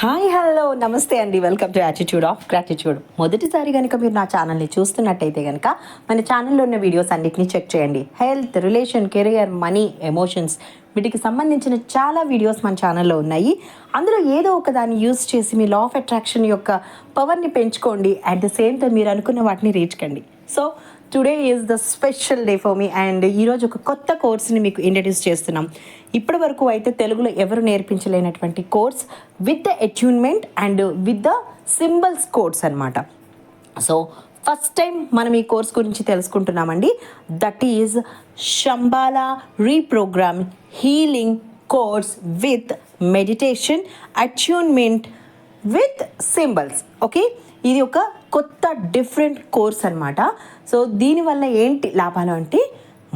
Hi hello నమస్తే అండి. Welcome to attitude of gratitude మొదటిసారి కనుక మీరు నా ఛానల్ని చూస్తున్నట్టయితే కనుక మన ఛానల్లో ఉన్న వీడియోస్ అన్నిటిని చెక్ చేయండి. Health relation career money emotions వీటికి సంబంధించిన చాలా వీడియోస్ మన ఛానల్లో ఉన్నాయి. అందులో ఏదో ఒక దాన్ని యూస్ చేసి మీ లా ఆఫ్ అట్రాక్షన్ యొక్క పవర్ని పెంచుకోండి. అట్ ద సేమ్ టైం మీరు అనుకున్న వాటిని రీచ్ కండి. So today is the special day for me and ఈరోజు ఒక కొత్త కోర్స్ని మీకు ఇంట్రడ్యూస్ చేస్తున్నాం. ఇప్పటి వరకు అయితే తెలుగులో ఎవరు నేర్పించలేనటువంటి course with the attunement and with the symbols course అనమాట సో ఫస్ట్ టైం మనం ఈ కోర్స్ గురించి తెలుసుకుంటున్నామండి. That is Shambhala reprogram healing course with meditation attunement with symbols okay? ఇది ఒక కొత్త డిఫరెంట్ కోర్స్ అనమాట సో దీనివల్ల ఏంటి లాభాలు అంటే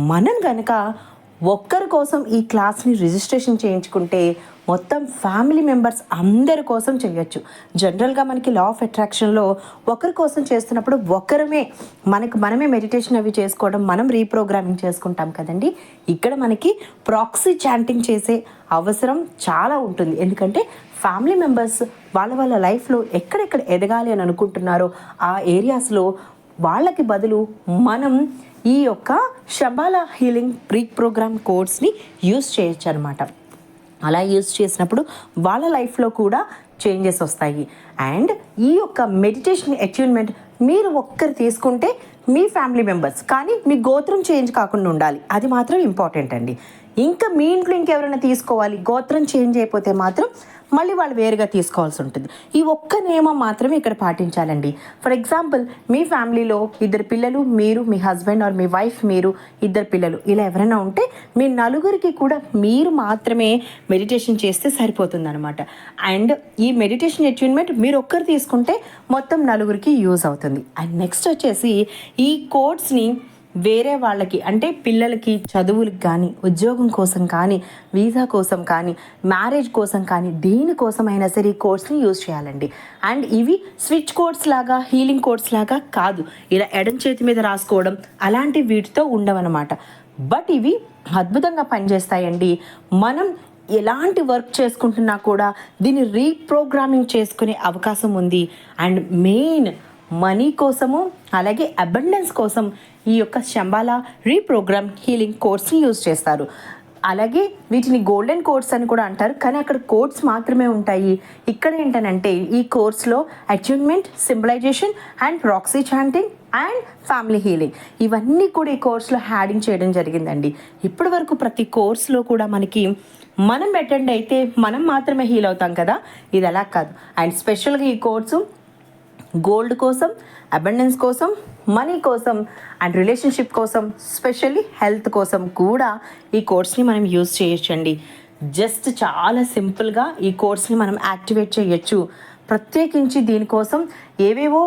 మనం కనుక ఒక్కరి కోసం ఈ క్లాస్ని రిజిస్ట్రేషన్ చేయించుకుంటే మొత్తం ఫ్యామిలీ మెంబర్స్ అందరి కోసం చేయొచ్చు. జనరల్గా మనకి లా ఆఫ్ అట్రాక్షన్లో ఒకరి కోసం చేస్తున్నప్పుడు ఒకరమే మనకు మనమే మెడిటేషన్ అవి చేసుకోవడం మనం రీప్రోగ్రామింగ్ చేసుకుంటాం కదండి. ఇక్కడ మనకి ప్రాక్సీ చాంటింగ్ చేసే అవసరం చాలా ఉంటుంది. ఎందుకంటే ఫ్యామిలీ మెంబర్స్ వాళ్ళ వాళ్ళ లైఫ్లో ఎక్కడెక్కడ ఎదగాలి అని అనుకుంటున్నారో ఆ ఏరియాస్లో వాళ్ళకి బదులు మనం ఈ యొక్క శబాల హీలింగ్ ప్రీ ప్రోగ్రామ్ కోర్స్ని యూస్ చేయొచ్చు అనమాట అలా యూస్ చేసినప్పుడు వాళ్ళ లైఫ్లో కూడా చేంజెస్ వస్తాయి. అండ్ ఈ యొక్క మెడిటేషన్ అచీవ్మెంట్ మీరు ఒక్కరు తీసుకుంటే మీ ఫ్యామిలీ మెంబర్స్ కానీ మీ గోత్రం చేంజ్ కాకుండా ఉండాలి. అది మాత్రం ఇంపార్టెంట్ అండి. ఇంకా మీ ఇంట్లో ఇంకెవరైనా తీసుకోవాలి? గోత్రం చేంజ్ అయిపోతే మాత్రం మళ్ళీ వాళ్ళు వేరుగా తీసుకోవాల్సి ఉంటుంది. ఈ ఒక్క నియమం మాత్రమే ఇక్కడ పాటించాలండి. ఫర్ ఎగ్జాంపుల్ మీ ఫ్యామిలీలో ఇద్దరు పిల్లలు మీరు మీ హస్బెండ్ ఆర్ మీ వైఫ్ మీరు ఇద్దరు పిల్లలు ఇలా ఎవరైనా ఉంటే మీ నలుగురికి కూడా మీరు మాత్రమే మెడిటేషన్ చేస్తే సరిపోతుంది అనమాట అండ్ ఈ మెడిటేషన్ అచీవ్మెంట్ మీరు ఒక్కరు తీసుకుంటే మొత్తం నలుగురికి యూజ్ అవుతుంది. అండ్ నెక్స్ట్ వచ్చేసి ఈ కోడ్స్ని వేరే వాళ్ళకి అంటే పిల్లలకి చదువులకు కానీ ఉద్యోగం కోసం కానీ వీసా కోసం కానీ మ్యారేజ్ కోసం కానీ దేనికోసం అయినా సరే ఈ కోర్స్ని యూజ్ చేయాలండి. అండ్ ఇవి స్విచ్ కోడ్స్ లాగా హీలింగ్ కోడ్స్ లాగా కాదు. ఇలా ఎడం చేతి మీద రాసుకోవడం అలాంటి వీటితో ఉండవన్నమాట. బట్ ఇవి అద్భుతంగా పనిచేస్తాయండి. మనం ఎలాంటి వర్క్ చేసుకుంటున్నా కూడా దీన్ని రీప్రోగ్రామింగ్ చేసుకునే అవకాశం ఉంది. అండ్ మెయిన్ మనీ కోసము అలాగే అబండెన్స్ కోసం ఈ యొక్క శంబాలా రీప్రోగ్రామ్ హీలింగ్ కోర్స్ని యూజ్ చేస్తారు. అలాగే వీటిని గోల్డెన్ కోర్స్ అని కూడా అంటారు కానీ అక్కడ కోర్స్ మాత్రమే ఉంటాయి. ఇక్కడ ఏంటనంటే ఈ కోర్స్లో achievement symbolization and proxy chanting and family healing ఇవన్నీ కూడా ఈ కోర్సులో హ్యాడింగ్ చేయడం జరిగిందండి. ఇప్పటి వరకు ప్రతి కోర్సులో కూడా మనకి మనం అటెండ్ అయితే మనం మాత్రమే హీల్ అవుతాం కదా? ఇది అలా కాదు. అండ్ స్పెషల్గా ఈ కోర్సు గోల్డ్ కోసం అబండెన్స్ కోసం మనీ కోసం అండ్ రిలేషన్షిప్ కోసం స్పెషల్లీ హెల్త్ కోసం కూడా ఈ కోర్స్ని మనం యూజ్ చేయొచ్చండి. జస్ట్ చాలా సింపుల్గా ఈ కోర్స్ని మనం యాక్టివేట్ చేయొచ్చు. ప్రత్యేకించి దీనికోసం ఏవేవో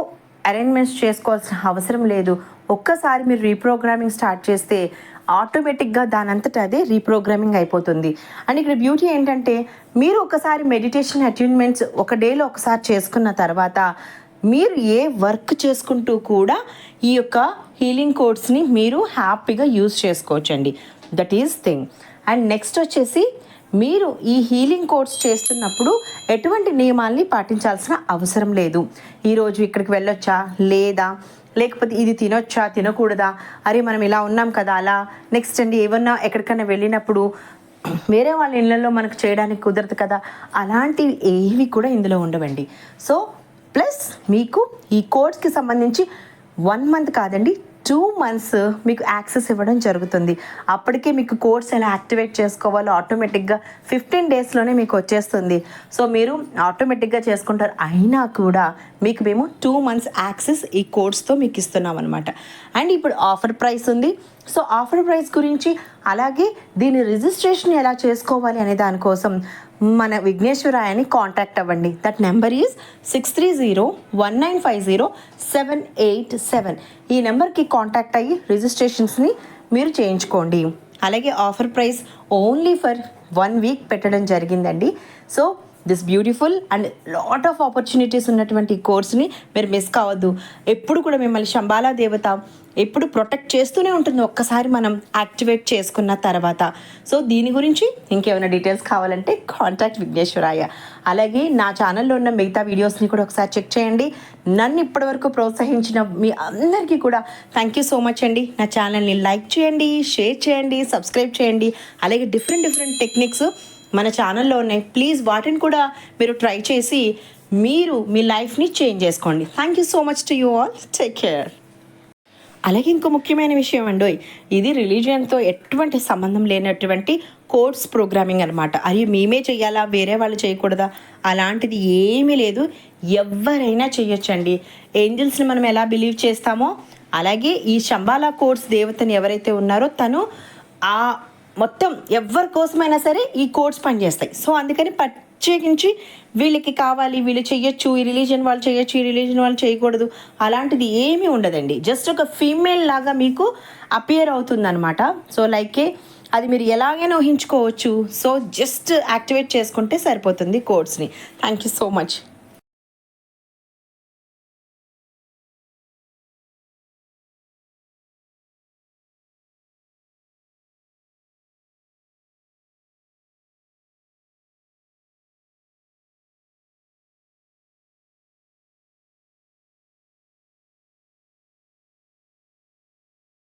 అరేంజ్మెంట్స్ చేసుకోవాల్సిన అవసరం లేదు. ఒక్కసారి మీరు రీప్రోగ్రామింగ్ స్టార్ట్ చేస్తే ఆటోమేటిక్గా దానంతట అదే రీప్రోగ్రామింగ్ అయిపోతుంది. అండ్ ఇక్కడ బ్యూటీ ఏంటంటే మీరు ఒకసారి మెడిటేషన్ అట్యూన్మెంట్స్ ఒక డేలో ఒకసారి చేసుకున్న తర్వాత మీరు ఏ వర్క్ చేసుకుంటూ కూడా ఈ యొక్క హీలింగ్ కోడ్స్ని మీరు హ్యాపీగా యూజ్ చేసుకోవచ్చండి. That is thing and next వచ్చేసి మీరు ఈ హీలింగ్ కోర్స్ చేస్తున్నప్పుడు ఎటువంటి నియమాల్ని పాటించాల్సిన అవసరం లేదు. ఈరోజు ఇక్కడికి వెళ్ళొచ్చా? లేదా? లేకపోతే ఇది తినొచ్చా? తినకూడదా? అరే మనం ఇలా ఉన్నాం కదా అలా. నెక్స్ట్ అండి ఏమన్నా ఎక్కడికైనా వెళ్ళినప్పుడు వేరే వాళ్ళ ఇళ్ళల్లో మనకు చేయడానికి కుదరదు కదా? అలాంటివి ఏవి కూడా ఇందులో ఉండవండి. సో ప్లస్ మీకు ఈ కోర్స్కి సంబంధించి వన్ మంత్ కాదండి టూ మంత్స్ మీకు యాక్సెస్ ఇవ్వడం జరుగుతుంది. అప్పటికే మీకు కోర్స్ ఎలా యాక్టివేట్ చేసుకోవాలో ఆటోమేటిక్గా ఫిఫ్టీన్ డేస్లోనే మీకు వచ్చేస్తుంది. సో మీరు ఆటోమేటిక్గా చేసుకుంటారు అయినా కూడా మీకు మేము టూ మంత్స్ యాక్సెస్ ఈ కోర్స్తో మీకు ఇస్తున్నాం అనమాట అండ్ ఇప్పుడు ఆఫర్ ప్రైస్ ఉంది. సో ఆఫర్ ప్రైస్ గురించి అలాగే దీని రిజిస్ట్రేషన్ ఎలా చేసుకోవాలి అనే దానికోసం మన విఘ్నేశ్వరాయని కాంటాక్ట్ అవ్వండి. That number is six three zero one nine five zero seven eight seven ఈ నెంబర్కి కాంటాక్ట్ అయ్యి రిజిస్ట్రేషన్స్ని మీరు చేయించుకోండి. అలాగే offer price only for one week పెట్టడం జరిగిందండి. So this beautiful and lot of opportunities ఉన్నటువంటి ఈ కోర్స్ని మీరు మిస్ కావద్దు. ఎప్పుడు కూడా మిమ్మల్ని శంబాలా దేవత ఎప్పుడు ప్రొటెక్ట్ చేస్తూనే ఉంటుంది. ఒక్కసారి మనం యాక్టివేట్ చేసుకున్న తర్వాత. సో దీని గురించి ఇంకేమైనా డీటెయిల్స్ కావాలంటే కాంటాక్ట్ విఘ్నేశ్వరాయ అలాగే నా ఛానల్లో ఉన్న మిగతా వీడియోస్ని కూడా ఒకసారి చెక్ చేయండి. నన్ను ఇప్పటివరకు ప్రోత్సహించిన మీ అందరికీ కూడా థ్యాంక్ యూ సో మచ్ అండి. నా ఛానల్ని లైక్ చేయండి షేర్ చేయండి సబ్స్క్రైబ్ చేయండి. అలాగే డిఫరెంట్ డిఫరెంట్ టెక్నిక్స్ మన ఛానల్లో ఉన్నాయి ప్లీజ్ వాటిని కూడా మీరు ట్రై చేసి మీరు మీ లైఫ్ని చేంజ్ చేసుకోండి. Thank you so much to you all take care అలాగే ఇంకో ముఖ్యమైన విషయం అండి ఇది రిలీజియన్తో ఎటువంటి సంబంధం లేనటువంటి కోర్స్ ప్రోగ్రామింగ్ అనమాట అది మేమే చేయాలా వేరే వాళ్ళు చేయకూడదా? అలాంటిది ఏమీ లేదు. ఎవరైనా చేయొచ్చండి ఏంజల్స్ని మనం ఎలా బిలీవ్ చేస్తామో అలాగే ఈ శంబాలా కోర్స్ దేవతని ఎవరైతే ఉన్నారో తను ఆ మొత్తం ఎవరి కోసమైనా సరే ఈ కోడ్స్ పనిచేస్తాయి. సో అందుకని ప్రత్యేకించి వీళ్ళకి కావాలి వీళ్ళు చేయొచ్చు ఈ రిలీజన్ వాళ్ళు చేయొచ్చు ఈ రిలీజన్ వాళ్ళు చేయకూడదు అలాంటిది ఏమీ ఉండదండి. జస్ట్ ఒక ఫీమేల్ లాగా మీకు అపియర్ అవుతుందనమాట సో లైకే అది మీరు ఎలాగైనా ఊహించుకోవచ్చు. సో జస్ట్ యాక్టివేట్ చేసుకుంటే సరిపోతుంది కోడ్స్ని. Thank you so much.